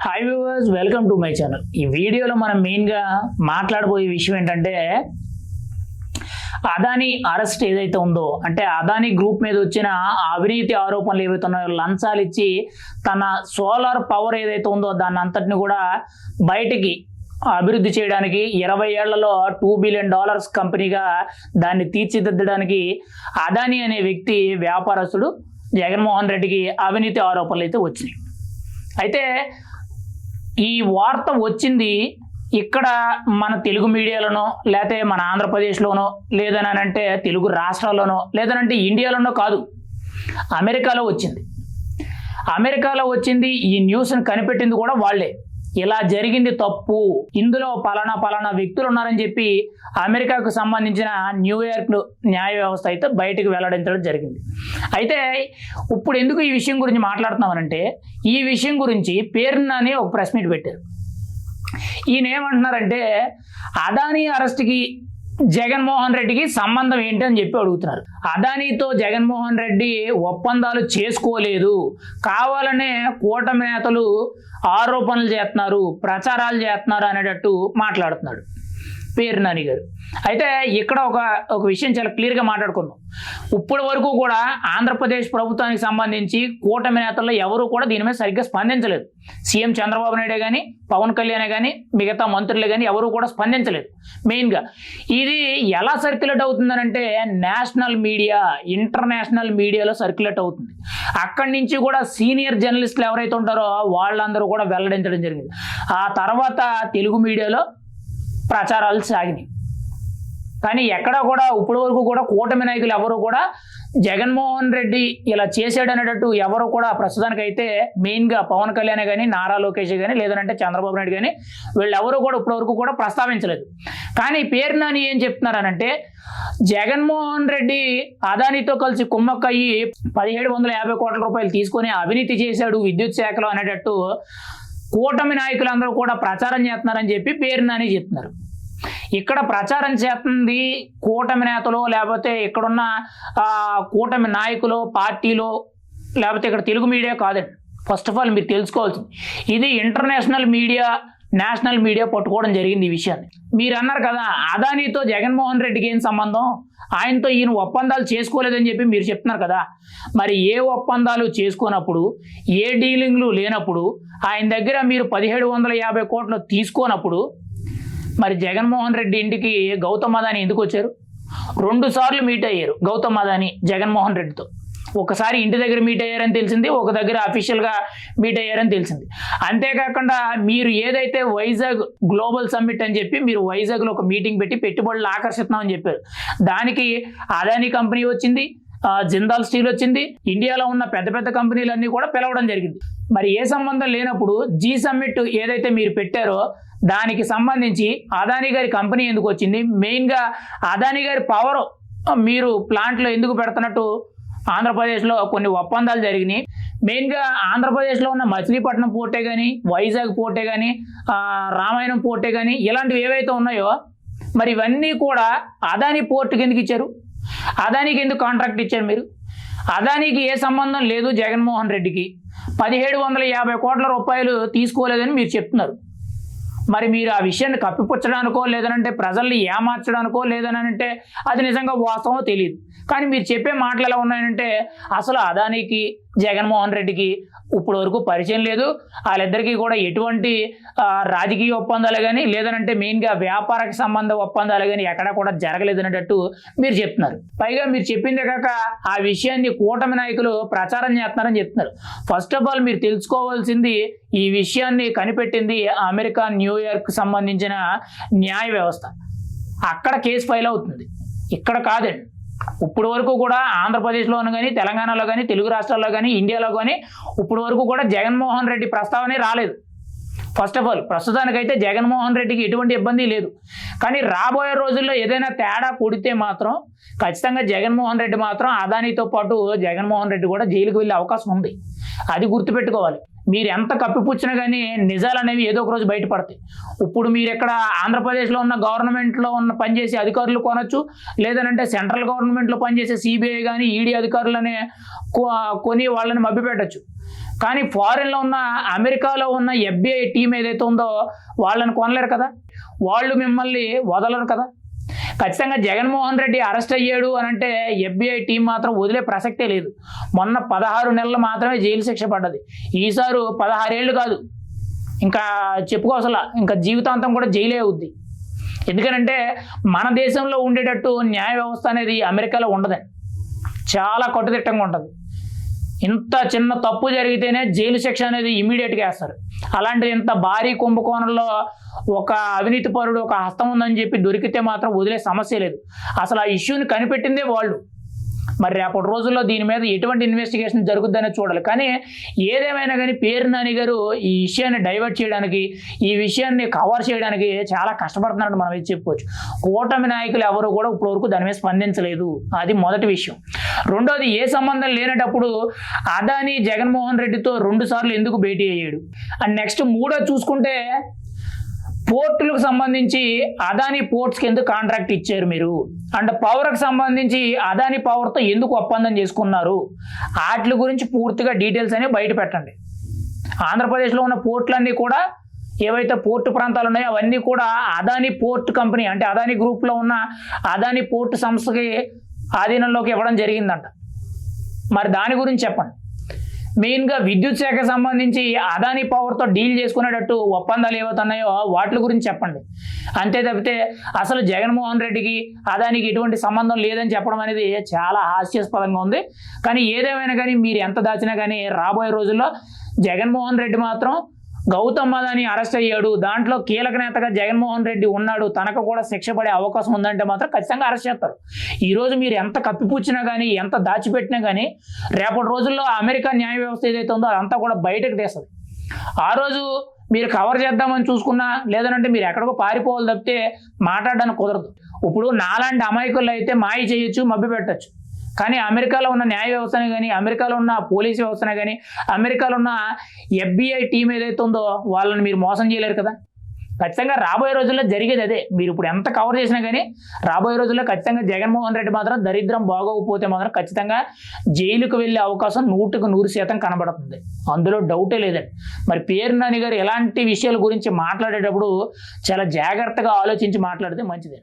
Hi viewers welcome to my channel ఈ వీడియోలో మనం మెయిన్గా మాట్లాడబోయే విషయం ఏంటంటే అదానీ అరెస్ట్ ఏదైతే ఉందో అంటే అదానీ గ్రూప్ మీద వచ్చిన అవినీతి ఆరోపణలు ఏవైతే ఉన్నాయో లంచాలు ఇచ్చి తన సోలార్ పవర్ ఏదైతే ఉందో దాన్ని అంతటిని కూడా బయటికి అభివృద్ధి చేయడానికి ఇరవై ఏళ్ళలో టూ బిలియన్ డాలర్స్ కంపెనీగా దాన్ని తీర్చిదిద్దడానికి అదానీ అనే వ్యక్తి వ్యాపారస్తుడు జగన్మోహన్ రెడ్డికి అవినీతి ఆరోపణలు అయితే వచ్చినాయి. అయితే ఈ వార్త వచ్చింది ఇక్కడ మన తెలుగు మీడియాలోనో లేకపోతే మన ఆంధ్రప్రదేశ్లోనో లేదనంటే తెలుగు రాష్ట్రాల్లోనో లేదనంటే ఇండియాలోనో కాదు. అమెరికాలో వచ్చింది. అమెరికాలో వచ్చింది ఈ న్యూస్ని కనిపెట్టింది కూడా వాళ్ళే. ఇలా జరిగింది తప్పు. ఇందులో పలానా పలానా వ్యక్తులు ఉన్నారని చెప్పి అమెరికాకు సంబంధించిన న్యూయార్క్ న్యాయ వ్యవస్థ అయితే బయటకు వెల్లడించడం జరిగింది. అయితే ఇప్పుడు ఎందుకు ఈ విషయం గురించి మాట్లాడుతున్నామనంటే ఈ విషయం గురించి పేరునని ఒక ప్రెస్ మీట్ పెట్టారు. ఈయన ఏమంటున్నారంటే అదానీ అరెస్ట్కి జగన్మోహన్ రెడ్డికి సంబంధం ఏంటి అని చెప్పి అడుగుతున్నారు. అదానీతో జగన్మోహన్ రెడ్డి ఒప్పందాలు చేసుకోలేదు. కావాలనే కూటమి నేతలు ఆరోపణలు చేస్తున్నారు ప్రచారాలు చేస్తున్నారు అనేటట్టు మాట్లాడుతున్నాడు. పేరు నాని గారు. అయితే ఇక్కడ ఒక ఒక విషయం చాలా క్లియర్గా మాట్లాడుకుందాం. ఇప్పటి వరకు కూడా ఆంధ్రప్రదేశ్ ప్రభుత్వానికి సంబంధించి కూటమి నేతల్లో ఎవరు కూడా దీని మీద సరిగ్గా స్పందించలేదు. సీఎం చంద్రబాబు నాయుడే కానీ పవన్ కళ్యాణ్ కానీ మిగతా మంత్రులు కానీ ఎవరు కూడా స్పందించలేదు. మెయిన్గా ఇది ఎలా సర్క్యులేట్ అవుతుందనంటే నేషనల్ మీడియా ఇంటర్నేషనల్ మీడియాలో సర్క్యులేట్ అవుతుంది. అక్కడి నుంచి కూడా సీనియర్ జర్నలిస్టులు ఎవరైతే ఉంటారో వాళ్ళందరూ కూడా వెల్లడించడం జరిగింది. ఆ తర్వాత తెలుగు మీడియాలో ప్రచారాలు సాగినాయి. కానీ ఎక్కడ కూడా ఇప్పటి వరకు కూడా కూటమి నాయకులు ఎవరు కూడా జగన్మోహన్ రెడ్డి ఇలా చేశాడు అనేటట్టు ఎవరు కూడా ప్రస్తుతానికి అయితే మెయిన్గా పవన్ కళ్యాణ్ కానీ నారా లోకేష్ కానీ లేదంటే చంద్రబాబు నాయుడు కానీ వీళ్ళు కూడా ఇప్పటి వరకు కూడా ప్రస్తావించలేదు. కానీ పేరు నాని ఏం చెప్తున్నారనంటే జగన్మోహన్ రెడ్డి అదానితో కలిసి కుమ్మక్కయ్యి పదిహేడు వందల యాభై కోట్ల రూపాయలు తీసుకొని అవినీతి చేశాడు విద్యుత్ శాఖలో అనేటట్టు కూటమి నాయకులందరూ కూడా ప్రచారం చేస్తున్నారని చెప్పి పేరునని చెప్తున్నారు. ఇక్కడ ప్రచారం చేస్తుంది కూటమి నేతలు లేకపోతే ఇక్కడున్న కూటమి నాయకులు పార్టీలు లేకపోతే ఇక్కడ తెలుగు మీడియా కాదండి. ఫస్ట్ ఆఫ్ ఆల్ మీరు తెలుసుకోవాల్సింది. ఇది ఇంటర్నేషనల్ మీడియా నేషనల్ మీడియా పట్టుకోవడం జరిగింది ఈ విషయాన్ని. మీరు అన్నారు కదా అదానీతో జగన్మోహన్ రెడ్డికి ఏం సంబంధం? ఆయనతో ఈయన ఒప్పందాలు చేసుకోలేదని చెప్పి మీరు చెప్తున్నారు కదా. మరి ఏ ఒప్పందాలు చేసుకోనప్పుడు ఏ డీలింగ్లు లేనప్పుడు ఆయన దగ్గర మీరు పదిహేడు వందల యాభై కోట్లు తీసుకోనప్పుడు మరి జగన్మోహన్ రెడ్డి ఇంటికి గౌతమ్ అదాని ఎందుకు వచ్చారు? రెండు సార్లు మీట్ అయ్యారు గౌతమ్ అదాని జగన్మోహన్ రెడ్డితో. ఒకసారి ఇంటి దగ్గర మీట్ అయ్యారని తెలిసింది ఒక దగ్గర అఫీషియల్గా మీట్ అయ్యారని తెలిసింది. అంతేకాకుండా మీరు ఏదైతే వైజాగ్ గ్లోబల్ సమ్మిట్ అని చెప్పి మీరు వైజాగ్లో ఒక మీటింగ్ పెట్టి పెట్టుబడులు ఆకర్షిస్తున్నామని చెప్పారు. దానికి అదాని కంపెనీ వచ్చింది జిందాల్ స్టీల్ వచ్చింది ఇండియాలో ఉన్న పెద్ద పెద్ద కంపెనీలన్నీ కూడా పిలవడం జరిగింది. మరి ఏ సంబంధం లేనప్పుడు జీ సమ్మిట్ ఏదైతే మీరు పెట్టారో దానికి సంబంధించి అదానీ గారి కంపెనీ ఎందుకు వచ్చింది? మెయిన్గా అదానీ గారి పవర్ మీరు ప్లాంట్లో ఎందుకు పెడుతున్నట్టు ఆంధ్రప్రదేశ్లో కొన్ని ఒప్పందాలు జరిగినాయి. మెయిన్గా ఆంధ్రప్రదేశ్లో ఉన్న మచిలీపట్నం పోర్టే కానీ వైజాగ్ పోర్టే కానీ రామాయణం పోర్టే కానీ ఇలాంటివి ఏవైతే ఉన్నాయో మరి ఇవన్నీ కూడా అదానీ పోర్టుకి ఎందుకు ఇచ్చారు. అదానికి ఎందుకు కాంట్రాక్ట్ ఇచ్చారు మీరు? అదానికి ఏ సంబంధం లేదు జగన్మోహన్ రెడ్డికి. పదిహేడు వందల యాభై కోట్ల రూపాయలు తీసుకోలేదని మీరు చెప్తున్నారు. మరి మీరు ఆ విషయాన్ని కప్పిపుచ్చడానికో లేదనంటే ప్రజల్ని ఏమార్చడానికో లేదనంటే అది నిజంగా వాస్తవమో తెలియదు కానీ మీరు చెప్పే మాటలు ఎలా ఉన్నాయంటే అసలు అదానికి జగన్మోహన్ రెడ్డికి ఇప్పుడు వరకు పరిచయం లేదు. వాళ్ళిద్దరికీ కూడా ఎటువంటి రాజకీయ ఒప్పందాలు కానీ లేదనంటే మెయిన్గా వ్యాపారక సంబంధ ఒప్పందాలు కానీ ఎక్కడా కూడా జరగలేదు అనేటట్టు మీరు చెప్తున్నారు. పైగా మీరు చెప్పిందే కాక ఆ విషయాన్ని కూటమి నాయకులు ప్రచారం చేస్తున్నారని చెప్తున్నారు. ఫస్ట్ ఆఫ్ ఆల్ మీరు తెలుసుకోవాల్సింది ఈ విషయాన్ని కనిపెట్టింది అమెరికా న్యూయార్క్ సంబంధించిన న్యాయ వ్యవస్థ. అక్కడ కేసు ఫైల్ అవుతుంది. ఇక్కడ కాదండి. ఇప్పుడు వరకు కూడా ఆంధ్రప్రదేశ్లోను కానీ తెలంగాణలో కానీ తెలుగు రాష్ట్రాల్లో కానీ ఇండియాలో కానీ ఇప్పుడు వరకు కూడా జగన్మోహన్ రెడ్డి ప్రస్తావనే రాలేదు. ఫస్ట్ ఆఫ్ ఆల్ ప్రస్తుతానికైతే జగన్మోహన్ రెడ్డికి ఎటువంటి ఇబ్బంది లేదు. కానీ రాబోయే రోజుల్లో ఏదైనా తేడా కొడితే మాత్రం ఖచ్చితంగా జగన్మోహన్ రెడ్డి మాత్రం అదానితో పాటు జగన్మోహన్ రెడ్డి కూడా జైలుకు వెళ్ళే అవకాశం ఉంది. అది గుర్తుపెట్టుకోవాలి. మీరు ఎంత కప్పిపుచ్చినా కానీ నిజాలు అనేవి ఏదో ఒక రోజు బయటపడతాయి. ఇప్పుడు మీరు ఇక్కడ ఆంధ్రప్రదేశ్లో ఉన్న గవర్నమెంట్లో ఉన్న పనిచేసే అధికారులు కొనొచ్చు లేదనంటే సెంట్రల్ గవర్నమెంట్లో పనిచేసే సిబిఐ కానీ ఈడీ అధికారులనే కొని వాళ్ళని మభ్యపెట్టచ్చు. కానీ ఫారిన్లో ఉన్న అమెరికాలో ఉన్న ఎఫ్బిఐ టీం ఏదైతే ఉందో వాళ్ళని కొనలేరు కదా? వాళ్ళు మిమ్మల్ని వదలరు కదా? ఖచ్చితంగా జగన్మోహన్ రెడ్డి అరెస్ట్ అయ్యాడు అని అంటే ఎఫ్బిఐ టీం మాత్రం వదిలే ప్రసక్తే లేదు. మొన్న పదహారు నెలలు మాత్రమే జైలు శిక్ష పడ్డది. ఈసారి పదహారేళ్ళు కాదు. ఇంకా చెప్పుకోసలా ఇంకా జీవితాంతం కూడా జైలే అవుద్ది. ఎందుకనంటే మన దేశంలో ఉండేటట్టు న్యాయ వ్యవస్థ అనేది అమెరికాలో ఉండదని. చాలా కట్టుదిట్టంగా ఉంటుంది. ఇంత చిన్న తప్పు జరిగితేనే జైలు శిక్ష అనేది ఇమీడియట్గా వేస్తారు. అలాంటిది ఇంత భారీ కుంభకోణంలో ఒక అవినీతి పరుడు ఒక హస్తం ఉందని చెప్పి దొరికితే మాత్రం వదిలే సమస్య లేదు. అసలు ఆ ఇష్యూని కనిపెట్టిందే వాళ్ళు. మరి రేపటి రోజుల్లో దీని మీద ఎటువంటి ఇన్వెస్టిగేషన్ జరుగుద్దనే చూడాలి. కానీ ఏదేమైనా కానీ పేరు నాని గారు ఈ విషయాన్ని డైవర్ట్ చేయడానికి ఈ విషయాన్ని కవర్ చేయడానికి చాలా కష్టపడుతున్నారని మనం అయితే చెప్పుకోవచ్చు. కూటమి నాయకులు ఎవరు కూడా ఇప్పటివరకు దాని మీద స్పందించలేదు. అది మొదటి విషయం. రెండోది ఏ సంబంధం లేనటప్పుడు అదాని జగన్మోహన్ రెడ్డితో రెండు సార్లు ఎందుకు భేటీ అయ్యాడు? అండ్ నెక్స్ట్ మూడో చూసుకుంటే పోర్టులకు సంబంధించి అదాని పోర్ట్స్కి ఎందుకు కాంట్రాక్ట్ ఇచ్చారు మీరు? అండ్ పవర్కి సంబంధించి అదాని పవర్తో ఎందుకు ఒప్పందం చేసుకున్నారు? వాటి గురించి పూర్తిగా డీటెయిల్స్ అనేవి బయట పెట్టండి. ఆంధ్రప్రదేశ్లో ఉన్న పోర్టులన్నీ కూడా ఏవైతే పోర్టు ప్రాంతాలు ఉన్నాయో అవన్నీ కూడా అదాని పోర్ట్ కంపెనీ అంటే అదాని గ్రూప్లో ఉన్న అదాని పోర్టు సంస్థకి ఆధీనంలోకి ఇవ్వడం జరిగిందంట. మరి దాని గురించి చెప్పండి. మెయిన్గా విద్యుత్ శాఖ సంబంధించి అదాని పవర్తో డీల్ చేసుకునేటట్టు ఒప్పందాలు ఏవైతున్నాయో వాటి గురించి చెప్పండి. అంతే తప్పితే అసలు జగన్మోహన్ రెడ్డికి అదానికి ఎటువంటి సంబంధం లేదని చెప్పడం అనేది చాలా హాస్యాస్పదంగా ఉంది. కానీ ఏదేమైనా కానీ మీరు ఎంత దాచినా కానీ రాబోయే రోజుల్లో జగన్మోహన్ రెడ్డి మాత్రం గౌతమ్ అదాని అరెస్ట్ అయ్యాడు. దాంట్లో కీలక నేతగా జగన్మోహన్ రెడ్డి ఉన్నాడు. తనకు కూడా శిక్ష పడే అవకాశం ఉందంటే మాత్రం ఖచ్చితంగా అరెస్ట్ చేస్తారు. ఈరోజు మీరు ఎంత కప్పిపుచ్చినా కానీ ఎంత దాచిపెట్టినా కానీ రేపటి రోజుల్లో అమెరికా న్యాయ వ్యవస్థ ఏదైతే ఉందో అదంతా కూడా బయటకు తీస్తుంది. ఆ రోజు మీరు కవర్ చేద్దామని చూసుకున్నా లేదనంటే మీరు ఎక్కడికో పారిపోవాలి తప్పితే మాట్లాడడానికి కుదరదు. ఇప్పుడు నాలాంటి అమాయకులు అయితే మాయ చేయొచ్చు మభ్య పెట్టచ్చు కానీ అమెరికాలో ఉన్న న్యాయ వ్యవస్థనే కానీ అమెరికాలో ఉన్న పోలీస్ వ్యవస్థనే కానీ అమెరికాలో ఉన్న ఎఫ్బిఐ టీం ఏదైతే ఉందో వాళ్ళని మీరు మోసం చేయలేరు కదా? ఖచ్చితంగా రాబోయే రోజుల్లో జరిగేది అదే. మీరు ఇప్పుడు ఎంత కవర్ చేసినా కానీ రాబోయే రోజుల్లో ఖచ్చితంగా జగన్మోహన్ రెడ్డి మాత్రం దరిద్రం బాగోకపోతే మాత్రం ఖచ్చితంగా జైలుకు వెళ్ళే అవకాశం నూటికి నూరు శాతం కనబడుతుంది. అందులో డౌటే లేదండి. మరి పేరు నాని గారు ఎలాంటి విషయాల గురించి మాట్లాడేటప్పుడు చాలా జాగ్రత్తగా ఆలోచించి మాట్లాడితే మంచిది.